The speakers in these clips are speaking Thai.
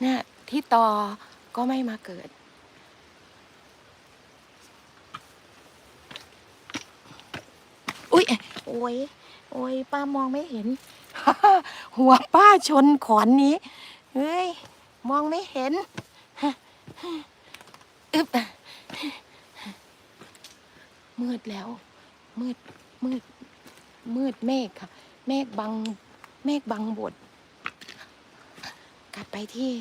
เนี่ยที่ตอก็ไม่มาเกิด อุ๊ยโอ้ยโอ้ยป้ามองไม่เห็น หัวป้าชนขอนนี้ เฮ้ย มองไม่เห็นอึบมืดแล้ว มืด มืด มืดเมฆค่ะ เมฆบัง เมฆบังบดก ลับไปที่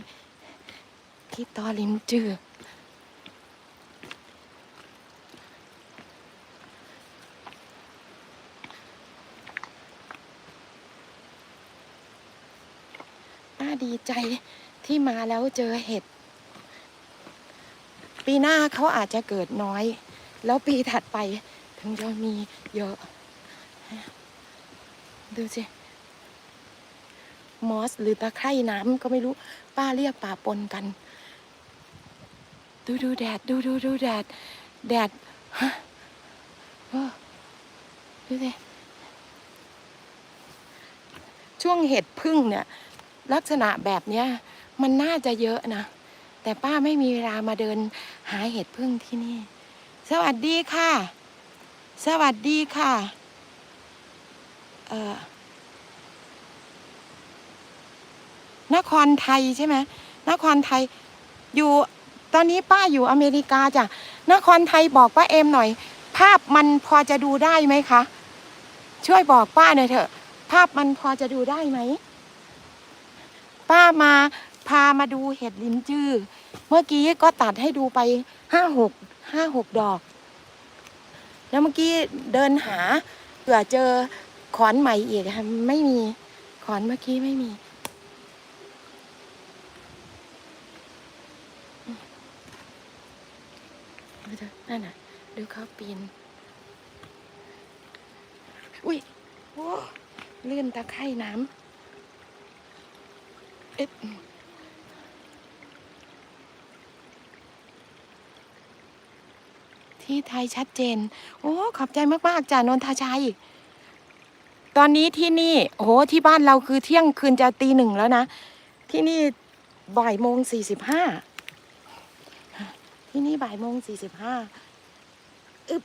ที่ตอลิมจือน่าดีใจที่มาแล้วเจอเห็ด ปีหน้าเขาอาจจะเกิดน้อย แล้วปีถัดไปถึงจะมีเยอะ ดูสิ มอส หรือตะไคร่น้ำก็ไม่รู้ป้าเรียกป่าปนกัน ดูดูแดด ดูดูดูแดด แดด ฮะเออดูสิช่วงเห็ดพึ่งเนี่ย ลักษณะแบบเนี้ย มันน่าจะเยอะนะ แต่ป้าไม่มีเวลามาเดินหาเห็ดพึ่งที่นี่ สวัสดีค่ะ สวัสดีค่ะ เอ่อ นครไทยใช่ไหมนครไทยอยู่ตอนนี้ป้าอยู่อเมริกาจ้ะนครไทยบอกป้าเอ็มหน่อย ภาพมันพอจะดูได้ไหมคะ ช่วยบอกป้าหน่อยเถอะ ภาพมันพอจะดูได้ไหมป้ามาพามาดูเห็ดลิ้นจื้อเมื่อกี้ก็ตัดให้ดูไปห้าหกห้าหกดอก แล้วเมื่อกี้เดินหาเผื่อเจอขอนใหม่อีกค่ะไม่มีขอนเมื่อกี้ไม่มี ดูเถอะ นั่นน่ะดูเขาปีน อุ้ยโอ้ลื่นตะไคร่น้ำเอ๊ะที่ไทยชัดเจน โอ้ ขอบใจมากๆจ้านนทชัย ตอนนี้ที่นี่ โอ้โห ที่บ้านเราคือเที่ยงคืนจะตีหนึ่งแล้วนะ ที่นี่บ่ายโมงสี่สิบห้า ที่นี่บ่ายโมงสี่สิบห้าอึบ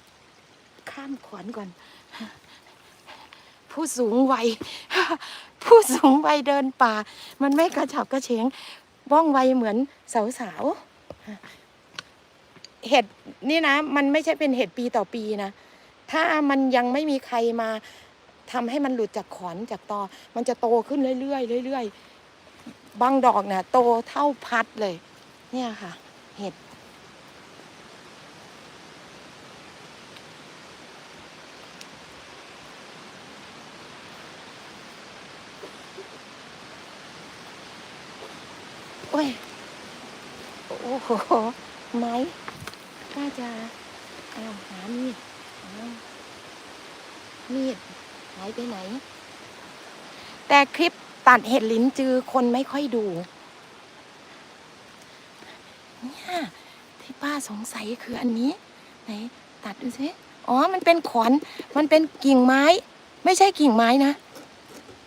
ข้ามขวนก่อน ผู้สูงวัย ผู้สูงวัยเดินป่า มันไม่กระฉับกระเฉงว่องไวเหมือนสาวๆเห็ดนี่นะ มันไม่ใช่เป็นเห็ดปีต่อปีนะ ถ้ามันยังไม่มีใครมาทำให้มันหลุดจากขอนจากตอ มันจะโตขึ้นเรื่อยๆเรื่อยๆ บางดอกเนี่ยโตเท่าพัดเลย เนี่ยค่ะ เห็ด โอ้ย โอ้โห ไม้น่าจะเอาหามีดมีดหายไปไหน แต่คลิปตัดเห็ดลิ้นจือคนไม่ค่อยดู เนี่ยที่ป้าสงสัยคืออันนี้ ไหน ตัดดูสิอ๋อ มันเป็นขอน มันเป็นกิ่งไม้ ไม่ใช่กิ่งไม้นะ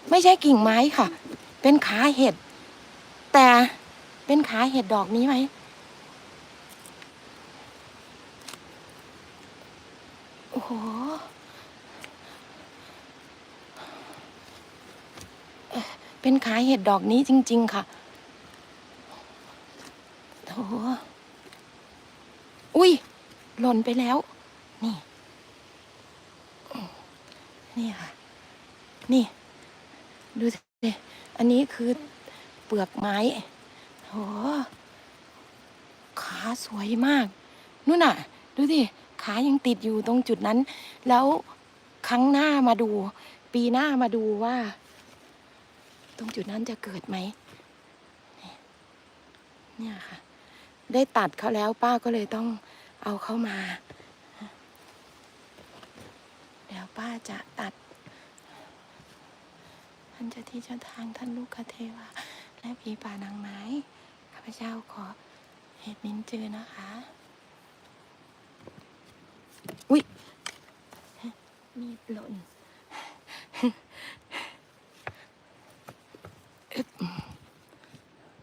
ไม่ใช่กิ่งไม้ค่ะ เป็นขาเห็ด แต่ เป็นขาเห็ดดอกนี้ไหม โอ้โห เป็นขาเห็ดดอกนี้จริง ๆ ค่ะโถอุ้ย หล่นไปแล้ว นี่ นี่ค่ะ นี่ ดูสิ อันนี้คือเปลือกไม้ หขาสวยมากนู่นน่ะ ดูสิขายังติดอยู่ตรงจุดนั้น แล้วครั้งหน้ามาดู ปีหน้ามาดูว่า ตรงจุดนั้นจะเกิดไหมเนี่ยค่ะ ได้ตัดเขาแล้วป้าก็เลยต้องเอาเข้ามาเดี๋ยวป้าจะตัดท่านเจ้าที่เจ้าทางท่านลูกคเทวาและผีป่านางไม้ พเจ้าขอเห็ดมินจือนะคะ อุ๊ยมีหล่น